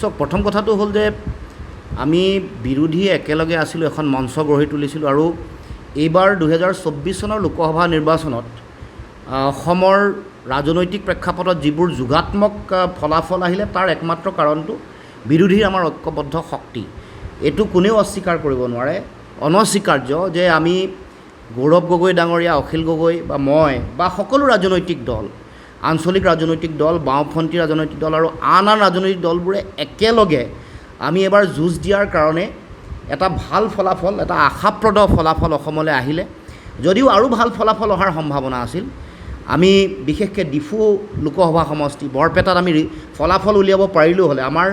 চাওক প্ৰথম কথাটো হ'ল যে আমি বিৰোধী একেলগে আছিলোঁ এখন মঞ্চ গঢ়ি তুলিছিলোঁ আৰু এইবাৰ দুহেজাৰ চৌব্বিছ চনৰ লোকসভা নিৰ্বাচনত অসমৰ ৰাজনৈতিক প্ৰেক্ষাপটত যিবোৰ যোগাত্মক ফলাফল আহিলে তাৰ একমাত্ৰ কাৰণটো বিৰোধীৰ আমাৰ ঐক্যবদ্ধ শক্তি। এইটো কোনেও অস্বীকাৰ কৰিব নোৱাৰে। অনস্বীকাৰ্য যে আমি গৌৰৱ গগৈ ডাঙৰীয়া অখিল গগৈ বা মই বা সকলো ৰাজনৈতিক দল আঞ্চলিক ৰাজনৈতিক দল বাওঁপন্থী ৰাজনৈতিক দল আৰু আন আন ৰাজনৈতিক দলবোৰে একেলগে আমি এবাৰ যুঁজ দিয়াৰ কাৰণে এটা ভালো ফলাফল, এটা আশাপ্ৰদ ফলাফল অসমলৈ আহিলে। যদিও আৰু ভালো ফলাফল অহাৰ সম্ভাৱনা আছিল। আমি বিশেষকৈ ডিফু লোকসভা সমষ্টি, বৰপেটাত আমি ফলাফল উলিয়াব পাৰিলেও হ'লে, আমাৰ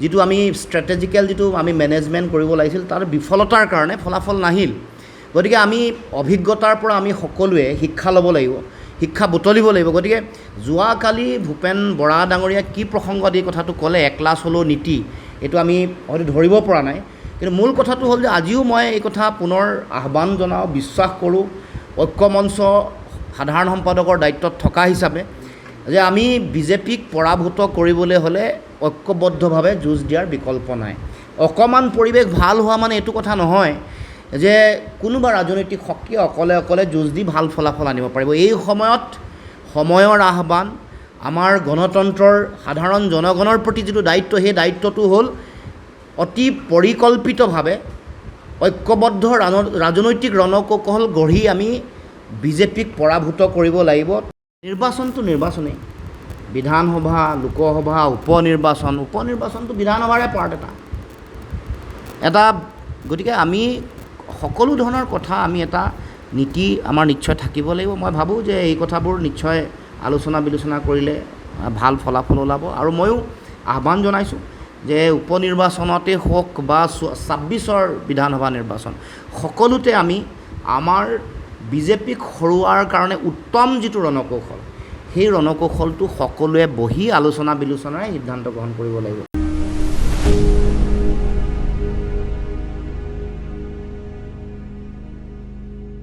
যিটো আমি ষ্ট্ৰেটেজিকেল যিটো আমি মেনেজমেণ্ট কৰিব লাগিছিল, তাৰ বিফলতাৰ কাৰণে ফলাফল নাহিল। গতিকে আমি অভিজ্ঞতাৰ পৰা আমি সকলোৱে শিক্ষা ল'ব লাগিব। শিক্ষা বুটলিব লাগিব গতিকে যোৱাকালি ভূপেন বৰা ডাঙৰীয়াই কি প্ৰসংগত এই কথাটো ক'লে একলাচ হ'লেও নীতি এইটো আমি হয়তো ধৰিব পৰা নাই। কিন্তু মূল কথাটো হ'ল যে আজিও মই এই কথা পুনৰ আহ্বান জনাওঁ বিশ্বাস কৰোঁ ঐক্যমঞ্চ সাধাৰণ সম্পাদকৰ দায়িত্বত থকা হিচাপে যে আমি বিজেপিক পৰাভূত কৰিবলৈ হ'লে ঐক্যবদ্ধভাৱে যুঁজ দিয়াৰ বিকল্প নাই। অকণমান পৰিৱেশ ভাল হোৱা মানে এইটো কথা নহয়। যে কোনোবা ৰাজনৈতিক শক্তিয়ে অকলে অকলে যুঁজ দি ভাল ফলাফল আনিব পাৰিব। এই সময়ত সময়ৰ আহ্বান আমাৰ গণতন্ত্ৰৰ সাধাৰণ জনগণৰ প্ৰতি যিটো দায়িত্ব সেই দায়িত্বটো হ'ল অতি পৰিকল্পিতভাৱে ঐক্যবদ্ধ ৰান- ৰাজনৈতিক ৰণকৌশল গঢ়ি আমি বিজেপিক পৰাভূত কৰিব লাগিব। নিৰ্বাচনটো নিৰ্বাচনেই। বিধানসভা লোকসভা উপ নিৰ্বাচন উপ নিৰ্বাচনটো বিধানসভাৰে পাৰ্ট এটা। এটা গতিকে আমি সকলো ধৰণৰ কথা আমি এটা নীতি আমাৰ নিশ্চয় থাকিব লাগিব। মই ভাবোঁ যে এই কথাবোৰ নিশ্চয় আলোচনা বিলোচনা কৰিলে ভাল ফলাফল ওলাব। আৰু ময়ো আহ্বান জনাইছোঁ যে উপ নিৰ্বাচনতেই হওক বা ছাব্বিছৰ বিধানসভা নিৰ্বাচন সকলোতে আমি আমাৰ বিজেপিক হৰুৱাৰ কাৰণে উত্তম যিটো ৰণকৌশল সেই ৰণকৌশলটো সকলোৱে বহি আলোচনা বিলোচনাৰে সিদ্ধান্ত গ্ৰহণ কৰিব লাগিব।